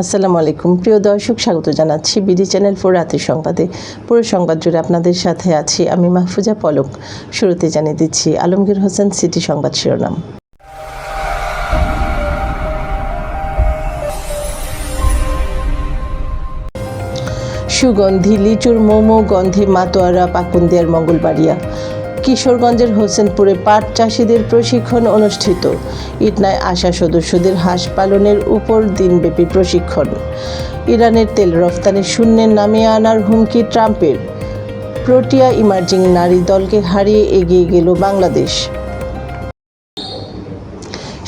আসসালামু আলাইকুম। প্রিয় দর্শক, স্বাগত জানাচ্ছি বিডি চ্যানেল ফোর রাতের সংবাদে। পুরো সংবাদ জুড়ে আপনাদের সাথে আছি আমি মাহফুজা পলক। শুরুতে জানিয়ে দিচ্ছি আলমগীর হোসেন সিটি সংবাদ শিরোনাম। সুগন্ধি, লিচুর মোমো, গন্ধে, মাতোয়ারা, পাকুন্দিয়ার মঙ্গলবাড়িয়া। কিশোরগঞ্জের হোসেনপুরে পাট চাষিদের প্রশিক্ষণ অনুষ্ঠিত। ইটনায় আসা সদস্যদের হাঁস পালনের উপর দিনব্যাপী প্রশিক্ষণ। ইরানের তেল রফতানি শূন্যের নামিয়ে আনার হুমকি ট্রাম্পের। প্রোটিয়া ইমার্জিং নারী দলকে হারিয়ে এগিয়ে গেল বাংলাদেশ।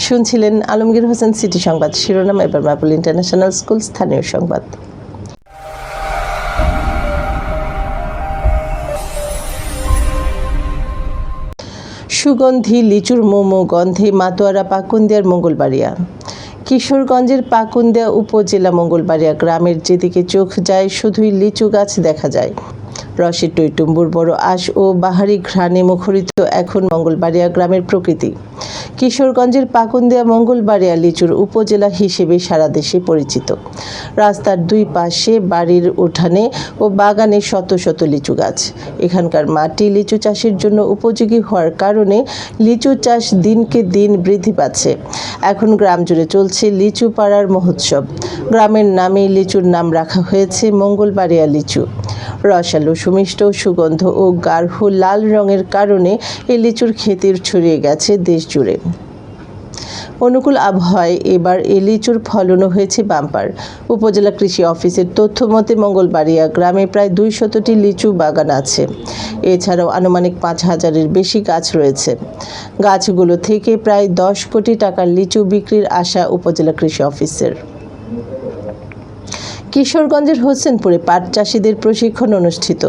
শুনছিলেন আলমগীর হোসেন সিটি সংবাদ। শিরোনাম এবার মাপুল ইন্টারন্যাশনাল স্কুল স্থানীয় সংবাদ। সুগন্ধি, লিচুর মোমো গন্ধে মাতোয়ারা পাকুন্দিয়ার মঙ্গলবাড়িয়া। কিশোরগঞ্জের পাকুন্দিয়া উপজেলা মঙ্গলবাড়িয়া গ্রামের যেদিকে চোখ যায়, শুধুই লিচু গাছ দেখা যায়। রসের টৈটুম্বুর বড় আশ ও বাহারি ঘ্রাণে মুখরিত এখন মঙ্গলবাড়িয়া গ্রামের প্রকৃতি। কিশোরগঞ্জের পাকুন্দিয়া মঙ্গলবাড়িয়া লিচুর উপজেলা হিসেবে সারা দেশে পরিচিত। রাস্তার দুই পাশে বাড়ির উঠানে ও বাগানে শত শত লিচু গাছ। এখানকার মাটি লিচু চাষের জন্য উপযোগী হওয়ার কারণে লিচু চাষ দিনকে দিন বৃদ্ধি পাচ্ছে। এখন গ্রাম জুড়ে চলছে লিচু পাড়ার মহোৎসব। গ্রামের নামে লিচুর নাম রাখা হয়েছে মঙ্গলবাড়িয়া লিচু রসালো সুমিষ্ট সুগন্ধ ও গাঢ় লাল রঙের কারণে এই লিচুর ক্ষেতের ছড়িয়ে গেছে দেশ জুড়ে। অনুকূল আবহাওয়ায় এবার এ লিচুর ফলনও হয়েছে বাম্পার। উপজেলা কৃষি অফিসের তথ্য মতে মঙ্গলবাড়িয়া গ্রামে প্রায় দুই শতটি লিচু বাগান আছে। এছাড়াও আনুমানিক পাঁচ হাজারের বেশি গাছ রয়েছে। গাছগুলো থেকে প্রায় দশ কোটি টাকার লিচু বিক্রির আশা উপজেলা কৃষি অফিসের। কিশোরগঞ্জের হোসেনপুরে পাট চাষিদের প্রশিক্ষণ অনুষ্ঠিত।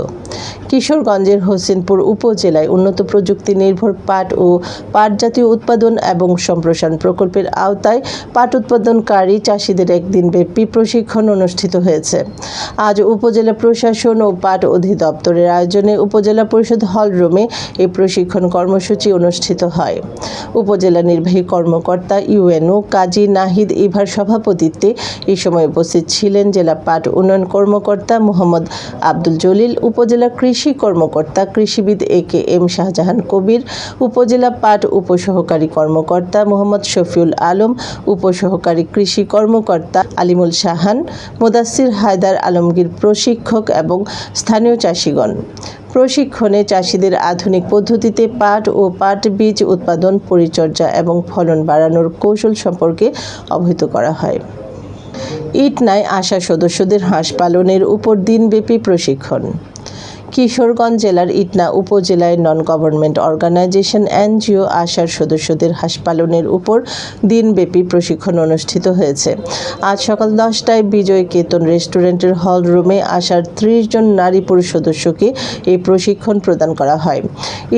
কিশোরগঞ্জের হোসেনপুর উপজেলায় উন্নত প্রযুক্তি নির্ভর পাট ও পাট জাতীয় উৎপাদন এবং সম্প্রসারণ প্রকল্পের আওতায় পাট উৎপাদনকারী চাষিদের একদিন ব্যাপী প্রশিক্ষণ অনুষ্ঠিত হয়েছে। আজ উপজেলা প্রশাসন ও পাট অধিদপ্তরের আয়োজনে উপজেলা পরিষদ হল রুমে এই প্রশিক্ষণ কর্মসূচি অনুষ্ঠিত হয়। উপজেলা নির্বাহী কর্মকর্তা ইউএনও কাজী নাহিদ ইভার সভাপতিত্বে এই সময় উপস্থিত ছিলেন জেলা পাট উন্নয়ন কর্মকর্তা মোহাম্মদ আব্দুল জলিল, উপজেলা কৃষি কর্মকর্তা, কৃষিবিদ এ কে এম শাহজাহান কবির, উপজেলা পাট উপসহকারী কর্মকর্তা মোহাম্মদ শফিউল আলম, উপসহকারী কৃষি কর্মকর্তা আলিমুল শাহান মোদাসির হায়দার আলমগীর প্রশিক্ষক এবং স্থানীয় চাষিগণ। প্রশিক্ষণে চাষিদের আধুনিক পদ্ধতিতে পাট ও পাট বীজ উৎপাদন, পরিচর্যা এবং ফলন বাড়ানোর কৌশল সম্পর্কে অবহিত করা হয়। ইটনায় আশা সদস্যদের হাঁস পালনের উপর দিনব্যাপী প্রশিক্ষণ। কিশোরগঞ্জ জেলার ইটনা উপজেলায় নন গভর্নমেন্ট অর্গানাইজেশন এনজিও আশার সদস্যদের হাঁস পালনের উপর দিনব্যাপী প্রশিক্ষণ অনুষ্ঠিত হয়েছে। আজ সকাল দশটায় বিজয় কেতন রেস্টুরেন্টের হল রুমে আশার ত্রিশ জন নারী পুরুষ সদস্যকে এই প্রশিক্ষণ প্রদান করা হয়।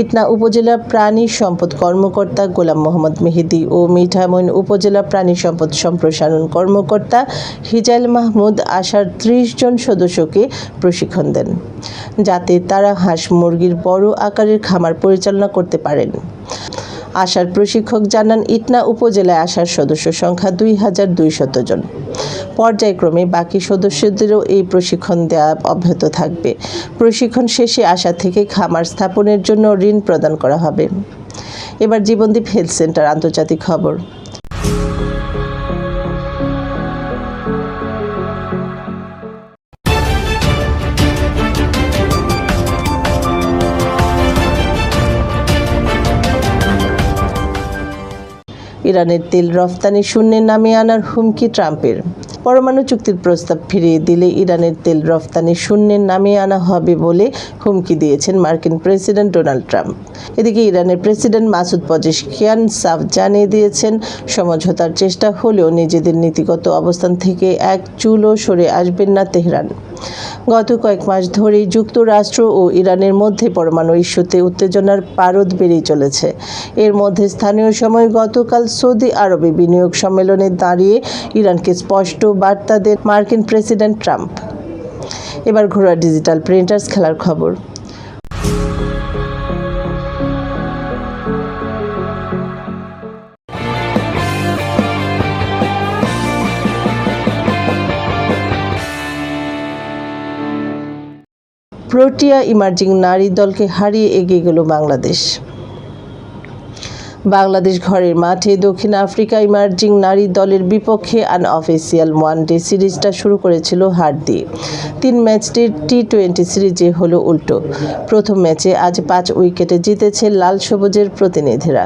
ইটনা উপজেলা প্রাণী সম্পদ কর্মকর্তা গোলাম মোহাম্মদ মেহেদি ও মিঠামইন উপজেলা প্রাণী সম্পদ সম্প্রসারণ কর্মকর্তা হিজাইল মাহমুদ আশার ত্রিশ জন সদস্যকে প্রশিক্ষণ দেন। যাতে তারা হাঁস মুরগির বড় আকারের খামার পরিচালনা করতে পারেন। আশার প্রশিক্ষক জানান, ইটনা উপজেলায় আসার সদস্য সংখ্যা দুই হাজার দুইশত জন। পর্যায়ক্রমে বাকি সদস্যদেরও এই প্রশিক্ষণ দেওয়া অব্যাহত থাকবে। প্রশিক্ষণ শেষে আশা থেকে খামার স্থাপনের জন্য ঋণ প্রদান করা হবে। এবার জীবনদীপ হেলথ সেন্টার আন্তর্জাতিক খবর। ইরানের তেল রফতানি শূন্যে নামিয়ে আনার হুমকি ট্রাম্পের। পরমাণু চুক্তির প্রস্তাব ফিরিয়ে দিলে ইরানের তেল রফতানি শূন্যে নামিয়ে আনা হবে বলে হুমকি দিয়েছেন মার্কিন প্রেসিডেন্ট ডোনাল্ড ট্রাম্প। এদিকে ইরানের প্রেসিডেন্ট মাসুদ পজেশকিয়ান সাফ জানিয়ে দিয়েছেন, সমঝোতার চেষ্টা হলেও নিজেদের নীতিগত অবস্থান থেকে এক চুলও সরে আসবেন না তেহরান। গত কয়েক মাস ধরেই যুক্তরাষ্ট্র ও ইরানের মধ্যে পরমাণু ইস্যুতে উত্তেজনার পারদ বেড়েই চলেছে। এর মধ্যে স্থানীয় সময় গতকাল সৌদি আরবে বিনিয়োগ সম্মেলনে দাঁড়িয়ে ইরানকে স্পষ্ট বার্তা দেন মার্কিন প্রেসিডেন্ট ট্রাম্প। এবার ঘোড়া ডিজিটাল প্রিন্টার্স খেলার খবর। প্রোটিয়া ইমার্জিং নারী দলকে হারিয়ে এগিয়ে গেল বাংলাদেশ। বাংলাদেশ ঘরের মাঠে দক্ষিণ আফ্রিকা ইমার্জিং নারী দলের বিপক্ষে আনঅফিসিয়াল ওয়ানডে সিরিজটা শুরু করেছিল হার দিয়ে তিন ম্যাচটির টি টোয়েন্টি সিরিজে হলো উল্টো। প্রথম ম্যাচে আজ পাঁচ উইকেটে জিতেছে লাল সবুজের প্রতিনিধিরা।